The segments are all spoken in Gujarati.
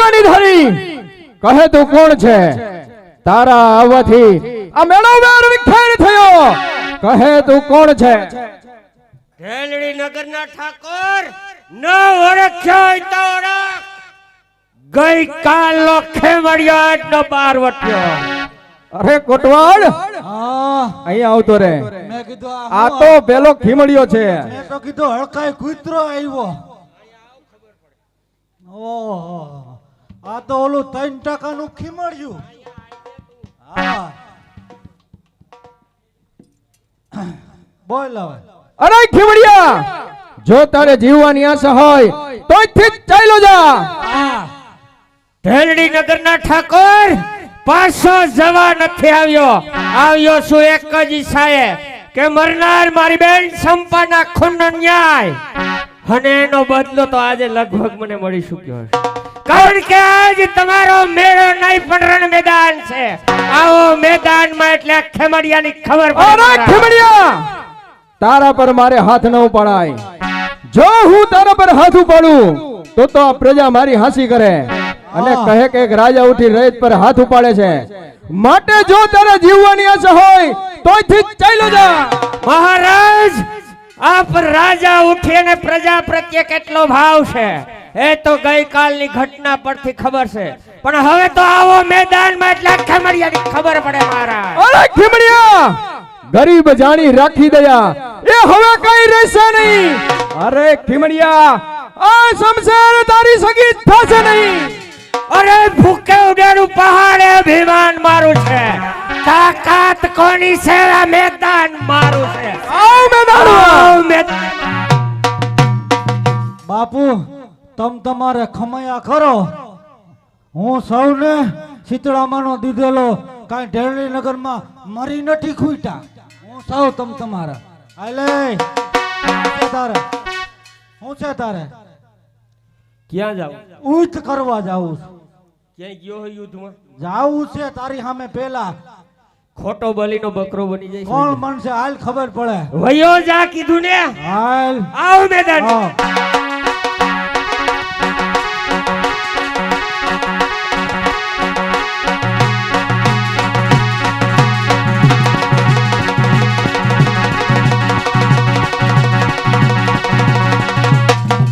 કણી ધરી। કહે તું કોણ છે? તારા આવવાથી આ મેળો વેર વિખેર થયો। કહે તું કોણ છે? ઢેલડી નગરના ઠાકોર ન ઓળખ્યો તો ઓળખ। ગઈ કાલનો ખેમડિયો આજનો બાર વટ્યો। અરે કોટવાડ હા। અહીંયા આવતો રે। મેં કીધું આ આ તો પેલો ખીમડિયો છે। મેં તો કીધું હળકાય કૂતરો આવ્યો। ઓહો આ તો ઓલું ત્રણ ટકાનું ખીમડ્યું. હા. બોલ હવે. અરે ખીમડિયા જો તારે જીવવાની આશા હોય તો થી ચાલ્યો જા. ઢેલડી નગરના ઠાકોર પાછો જવા નથી આવ્યો. આવ્યો છું એક જ ઈચ્છાએ કે મરનાર મારી બેન સંપાના ખૂન ન્યાય. અને એનો બદલો તો આજે લગભગ મને મળી ચૂક્યો છે કારણ કે આજ તમારો મેળો નહીં પણ મેદાન છે. આવો મેદાનમાં એટલે ખેમડિયાની ખબર પડે અરે તારા પર મારે હાથ ન ઉપાડાય. જો હું તારા પર હાથ ઉપાડું તો તો આ પ્રજા મારી હાંસી કરે. અને કહે કે એક રાજા ઉઠી રૈત પર હાથ ઉપાડે છે. માટે જો તારે જીવવાની આશા હોય તોયથી ચાલ્યો જા. મહારાજ આપ રાજા ઉઠી અને પ્રજા પ્રત્યે કેટલો ભાવ છે? એ તો ગઈકાલની ઘટના પરથી ખબર છે. પણ હવે તો આવો મેદાનમાં એટલે ખેમડિયાની ખબર પડે મારા અરે ખીમડિયા ગરીબ જાણી રાખી દયા. એ હવે કઈ રહેશે નહીં. અરે ખીમડિયા આ શમશેર તારી સગી થશે નહીં. અરે ભૂકે ઉડેલું પહાડે અભિમાન મારું છે. તાકાત કોની છે આ મેદાન મારું છે? આવ મેદાન આવ મેદાન બાપુ તમ તમારે ખમયા કરો હું સૌને શીતળામાનો દીધેલો કાંઈ ઢેરણી નગરમાં મરી નથી ખૂટા હું સૌ તમ તમારા. આલે તારે? હું છે તારે? ક્યાં જાવ ઉઠ કરવા જાવું છું. ક્યાંય ગયો યુદ્ધમાં? જાવું છે તારી સામે પેલા ખોટો બલીનો બકરો બની જાય કોણ મનશે હાલ ખબર પડે? વયો જા કીધું ને. હાલ. આવ મેદાન.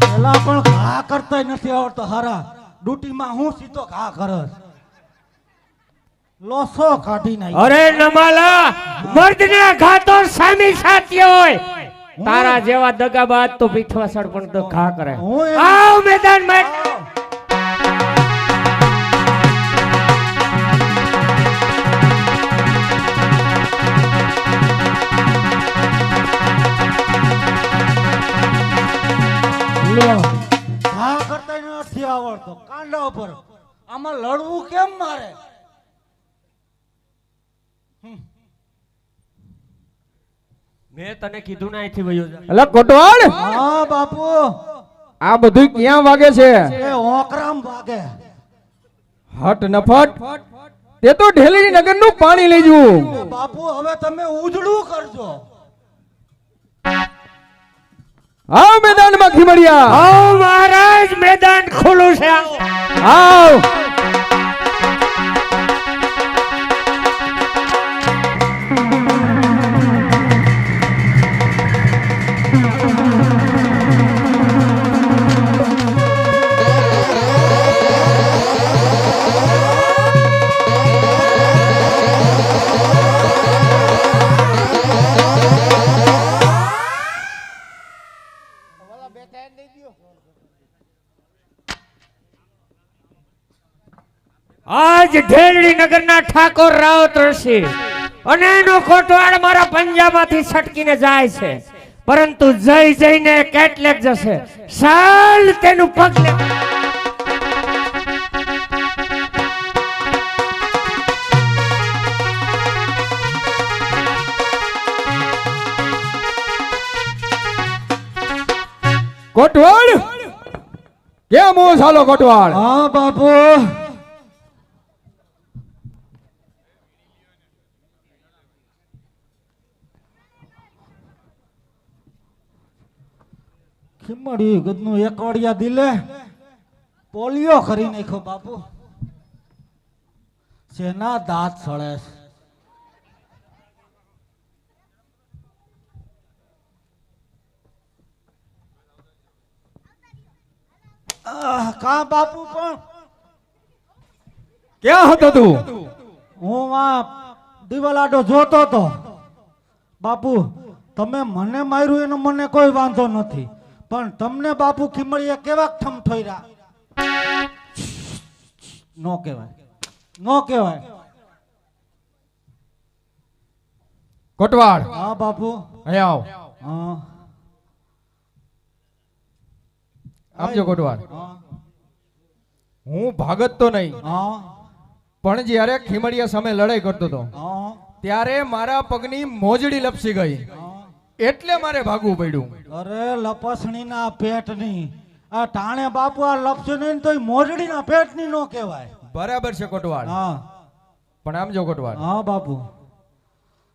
પેલા પણ ઘા કરતા નથી આવડતો. હારા ડ્યુટીમાં હું સીધો ઘા કરસ. લોસો કાઢી નાખી અરે નમાલા મર્દના ઘાતો સામી સાથી હોય. તારા જેવા દગાબાજ તો પીઠવાસળ પણ તો ઘા કરે. આવ મેદાનમાં માં. ઘા કરતા નથી આવડતો. કાંડા ઉપર. આમાં લડવું કેમ મારે? મેં તને કીધું ના અહીંથી વયો જા. અલા કોટવાડ હા બાપુ. આ બધું ક્યાં વાગે છે? એ ઓકરામ વાગે. હટ નફટ. તે તો ઢેલી નગરનું પાણી લેજો બાપુ હવે તમે ઉજળું કરજો. આવ મેદાનમાં ખીમડિયા. આવ મહારાજ મેદાન ખુલ્લું છે. આવો. આજ ઢેલડી નગરના ઠાકોર રાવ ઋષિ અને એનો કોટવાડ મારા પંજામાંથી છટકીને જાય છે. પરંતુ જઈ જઈને કેટલેક જશે. સાલ તેનું પગ કોટવાડ કેમ હું ચાલો કોટવાડ હા બાપુ. ખીમડી ગદનું એક વાડિયા દિલે. પોલિયો કરી નાખ્યો બાપુ. શેના દાંત સળે કા બાપુ પણ? ક્યાં હતો તું? હું આ દિવાલાડો જોતો તો બાપુ તમે મને માર્યું એનો મને કોઈ વાંધો નથી. પણ તમને બાપુ ખીમડીએ કેવા ઠમ ઠોયરા નો કહેવાય. નો કહેવાય. કોટવાડ હા બાપુ. અહીં આવ. હા. આપજો કોટવાડ હું. ભાગત તો નહીં હા. પણ જ્યારે ખીમડિયા સામે લડાઈ કરતો હતો ત્યારે મારા પગની મોજડી લપસી ગઈ. એટલે મારે ભાગવું પડ્યું. અરે લપસણીના પેટની આ ટાણે બાપુ આ લપસે નહીં તો મોજડીના પેટની નો કહેવાય. બરાબર છે કોટવાડ હા. પણ આમ જો કોટવાડ હા બાપુ.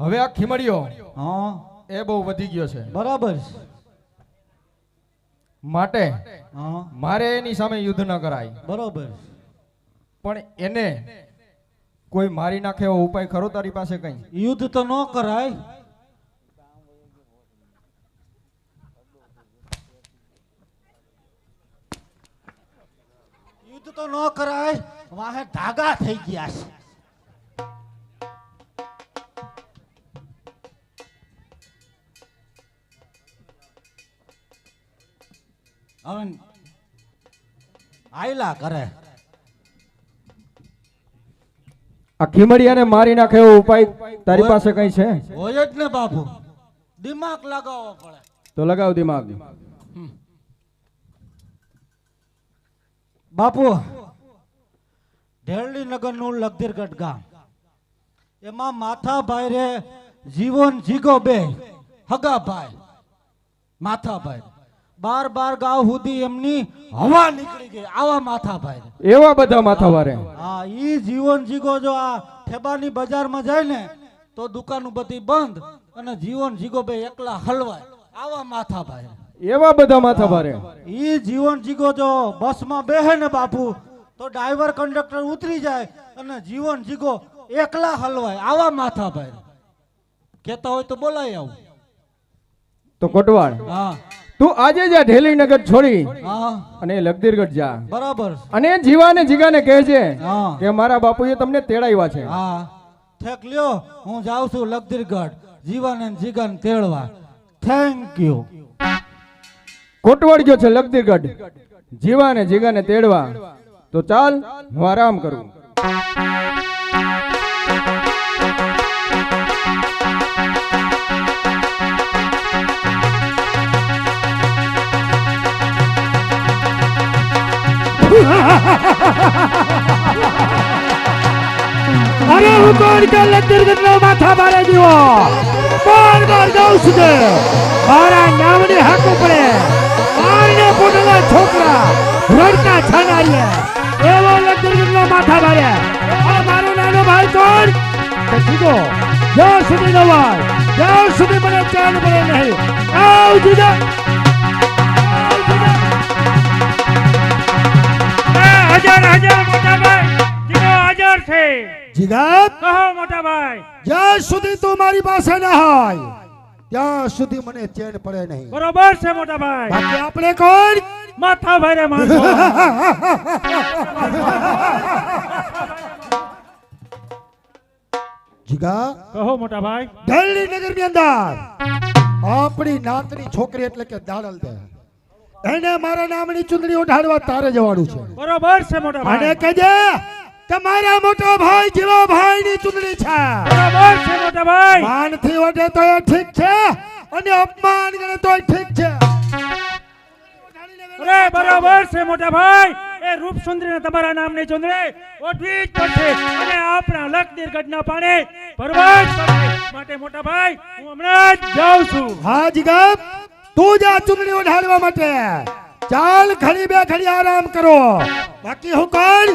હવે આ ખીમડિયો હા. એ બહુ વધી ગયો છે. બરાબર છે. માટે હા. મારે એની સામે યુદ્ધ ન કરાય. બરોબર પણ એને કોઈ મારી નાખે એવો ઉપાય ખરો તારી પાસે કઈ? યુદ્ધ તો ન કરાય. તો ન કરાય વાહે ધાગા થઈ ગયા છે. હવે આયલા કરે આ ખીમડિયાને મારી નાખે એવો ઉપાય તારી પાસે કઈ છે? હોય જ ને બાપુ. દિમાગ લગાવવો પડે. તો લગાવ દિમાગ. બાપુ ઢેરડી નગરનું લગધીરગઢ ગામ એમાં માથાભાઈ રે જીવન જીગો બે હગાભાઈ માથાભાઈ બાર બાર ગાવ સુધી એમની હવા નીકળી ગઈ આવા માથાભાઈ. એવા બધા માથાભારે હા ઈ જીવન જીગો જો આ ઠેબાની બજારમાં જાય ને તો દુકાન બધી બંધ અને જીવન જીગો બે એકલા હલવાય આવા માથાભાઈ. એવા બધા માથાવારે ઈ જીવન જીગો જો બસમાં બેહે ને બાપુ તો ડ્રાઈવર કંડક્ટર ઉતરી જાય અને જીવન જીગો એકલા હલવાય આવા માથાભાઈ કેતા હોય તો બોલાય આવું. તો કોટવાડ હા. તું આજે જા ઢેલીનગર છોડી હા. અને લગદીરગઢ જા. બરાબર. અને જીવાને જીગાને કહેજે કે મારા બાપુએ તમને તેડાવ્યા છે. હા. ઠેક લ્યો હું જાઉં છું લગદીરગઢ જીવાને જીગાને તેડવા. થેન્ક યુ કોટવાડ ગયો છે લગદીરગઢ જીવાને જીગાને તેડવા. તો ચાલ, હું આરામ કરું. અરે હું કોણ કે લગદીરગઢ નો માથા મારે દીવો? કોણ કોણ જાઉં છું. મારા નામની હાક પડે પોતાના છોકરા રડતા છાનારીએ. એવો લગ્નનો માથા મારે આ મારો નાનો ભાઈ કોણ? કે કીધો જ્યાં સુધી ન હોય ત્યાં સુધી મને ચેન પડે નહીં. આવ જુદા. હજાર હજાર મોટા ભાઈ. જીરો હાજર છે. જીગા કહો મોટા ભાઈ. જ્યાં સુધી તું મારી પાસે ના હોય ત્યાં સુધી મને ચેન પડે નહીં. બરોબર છે મોટા ભાઈ બાકી આપણે કોણ માથા ભાઈ રે જીગા કહો મોટા ભાઈ દિલ્હી નગરની અંદર આપણી નાતની છોકરી એટલે કે દાડલ દે. એને મારા નામની ચુંદડી ઉઠાડવા તારે જવાનું છે. બરોબર છે મોટા અને ભાઈ કહેજે કે મારા મોટો ભાઈ જેવો ભાઈ ની ચૂંટણી છે. બરાબર છે મોટા ભાઈ. માનથી વટે તો એ ઠીક છે અને અપમાન કરે તો ઠીક છે. અરે બરોબર છે મોટા ભાઈ. એ રૂપ સુંદરી તમારા નામની ચૂંટણી ઓઠવી જ પડશે. અને આપણા લખદીરગઢ ના પાણી ભરવા જ પડશે માટે મોટા ભાઈ હું હમણાં જ જાઉં છું. હા જીગા તું જા ચૂંટણી ઉઠાડવા માટે. ચાલ ઘડી બે ઘડી આરામ કરો. બાકી હું કોણ